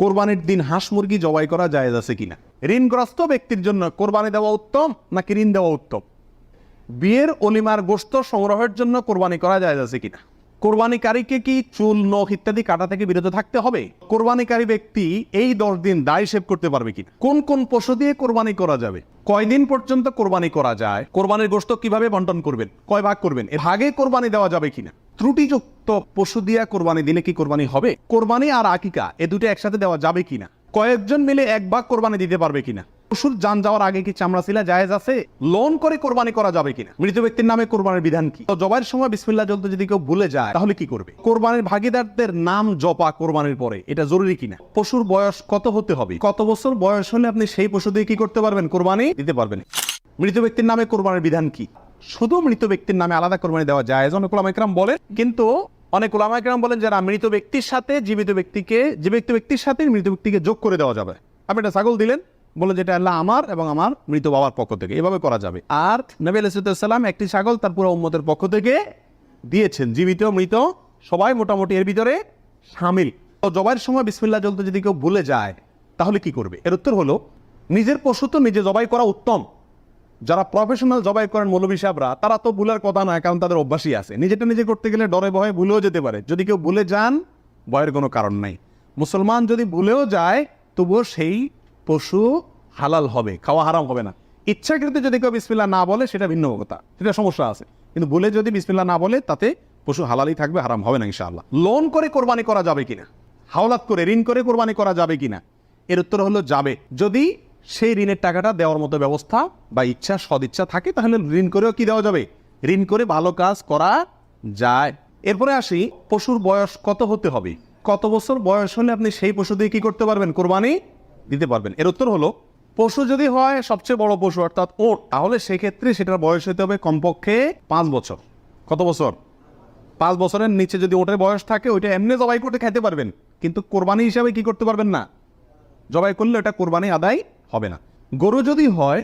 কোরবানির দিন হাঁস মুরগি জবাই করা জায়েজ আছে কিনা? ঋণগ্রস্ত ব্যক্তির জন্য কোরবানি দেওয়া উত্তম নাকি ঋণ দেওয়া উত্তম? বিয়ের অলিমার গোস্ত সংগ্রহের জন্য কোরবানি করা জায়েজ আছে কিনা? কোরবানিকারীকে কি চুল, নখ ইত্যাদি কাটা থেকে বিরত থাকতে হবে? কোরবানিকারী ব্যক্তি এই দশ দিন দায় সেভ করতে পারবে কিনা? কোন কোন পশু দিয়ে কোরবানি করা যাবে? কয়দিন পর্যন্ত কোরবানি করা যায়? কোরবানির গোস্ত কীভাবে বন্টন করবেন? কয় ভাগ করবেন? এর ভাগে কোরবানি দেওয়া যাবে কিনা? ত্রুটিযুক্ত পশু দিয়া কোরবানি দিলে কি কোরবানি হবে? কোরবানি আর আকিকা, এ দুটো একসাথে দেওয়া যাবে কিনা? কয়েকজন মিলে এক ভাগ কোরবানি দিতে পারবে কিনা? পশুর যান যাওয়ার আগে কি চামড়া ছিলা জায়েজ আছে? লোন করে কোরবানি করা যাবে কিনা? মৃত ব্যক্তির নামে কোরবানির বিধান কি? তো জবাইয়ের সময় বিসমিল্লাহ জ্বলতে যদি কেউ ভুলে যায়, তাহলে কি করবে? কোরবানির ভাগিদারদের নাম জপা কোরবানির পরে, এটা জরুরি কিনা? পশুর বয়স কত হতে হবে? কত বছর বয়স হলে আপনি সেই পশু দিয়ে কি করতে পারবেন? কোরবানি দিতে পারবেন। মৃত ব্যক্তির নামে কোরবানির বিধান কি? শুধু মৃত ব্যক্তির নামে আলাদা কোরবানি দেওয়া যায় অনেক ওলামাইকরাম বলেন। কিন্তু অনেক ওলামাইকরাম বলেন যারা মৃত ব্যক্তির সাথে জীবিত ব্যক্তিকে জীবিত ব্যক্তির সাথে মৃত ব্যক্তিকে যোগ করে দেওয়া যাবে। আপনি একটা ছাগল দিলেন বলেন যেটা আল্লাহ আমার এবং আমার মৃত বাবার পক্ষ থেকে, এভাবে করা যাবে। আর নবী আলাইসাল্লাম একটি ছাগল তার পুরো উম্মতের পক্ষ থেকে দিয়েছেন, জীবিত, মৃত, সবাই মোটামুটি এর ভিতরে সামিল। তো জবাইয়ের সময় বিসমিল্লাহ জলতে যদি কেউ ভুলে যায়, তাহলে কি করবে? এর উত্তর হলো, নিজের পশু তো নিজে জবাই করা উত্তম। যারা প্রফেশনাল জবাই করেন মৌলবী সাহেবরা, তারা তো ভুলের কথা নয়, কারণ তাদের অভ্যাসই আছে। নিজেটা নিজে করতে গেলে ডরে ভয়ে ভুলেও যেতে পারে। যদি কেউ ভুলে যান, ভয়ের কোনো কারণ নাই। মুসলমান যদি ভুলেও যায়, তবুও সেই পশু হালাল হবে, খাওয়া হারাম হবে না। ইচ্ছাকৃত যদি কেউ বিসমিল্লা না বলে, সেটা ভিন্ন কথা। সেটা সমস্যা আছে। কিন্তু ভুলে যদি বিসমিল্লা না বলে, তাতে পশু হালালই থাকবে, হারাম হবে না, ইনশাআল্লাহ। লোন করে কোরবানি করা যাবে কিনা? হাওলাত করে, ঋণ করে কোরবানি করা যাবে কিনা? এর উত্তর হলো যাবে। যদি সেই ঋণের টাকাটা দেওয়ার মতো ব্যবস্থা বা ইচ্ছা, সদিচ্ছা থাকে, তাহলে ঋণ করেও কি দেওয়া যাবে? ঋণ করে ভালো কাজ করা যায়। এরপরে আসি, পশুর বয়স কত হতে হবে? কত বছর বয়স হলে আপনি সেই পশু দিয়ে কি করতে পারবেন? কোরবানি দিতে পারবেন। এর উত্তর হলো, পশু যদি হয় সবচেয়ে বড় পশু, অর্থাৎ ওট, তাহলে সেক্ষেত্রে সেটার বয়স হতে হবে কমপক্ষে পাঁচ বছর। কত বছর? পাঁচ বছরের নিচে যদি ওটের বয়স থাকে, ওইটা এমনি জবাই করতে খেতে পারবেন। কিন্তু কোরবানি হিসাবে কি করতে পারবেন না? জবাই করলে ওটা কোরবানি আদায় হবে না। গরু যদি হয়,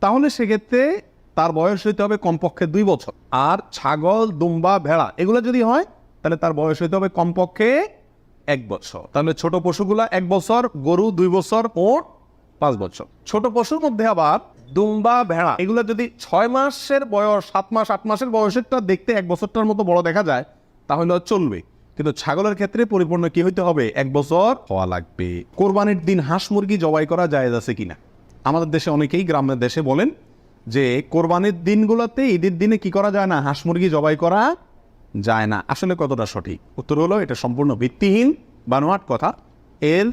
তাহলে সেক্ষেত্রে তার বয়স হইতে হবে কমপক্ষে দুই বছর। আর ছাগল, দুম্বা, ভেড়া, এগুলো যদি হয়, তাহলে তার বয়স হইতে হবে কমপক্ষে এক বছর। তাহলে ছোট পশুগুলা এক বছর, গরু দুই বছর ওট পাঁচ বছর। ছোট পশুর মধ্যে আবার দুম্বা, ভেড়া, এগুলো যদি ছয় মাসের বয়স, সাত মাস, আট মাসের বয়সেরটা দেখতে এক বছরটার মতো বড় দেখা যায়, তাহলে চলবে। কিন্তু ছাগলের ক্ষেত্রে পরিপূর্ণ কি হইতে হবে? এক বছর হওয়া লাগবে। কোরবানির দিন হাঁস মুরগি জবাই করা যায় আছে কিনা? আমাদের দেশে অনেকেই গ্রামের দেশে বলেন যে, কোরবানির দিনগুলোতে ঈদের দিনে কি করা যায় না? হাঁস মুরগি জবাই করা যায় না। আসলে কতটা সঠিক? উত্তর হলো, এটা সম্পূর্ণ ভিত্তিহীন বানোয়াট কথা। এর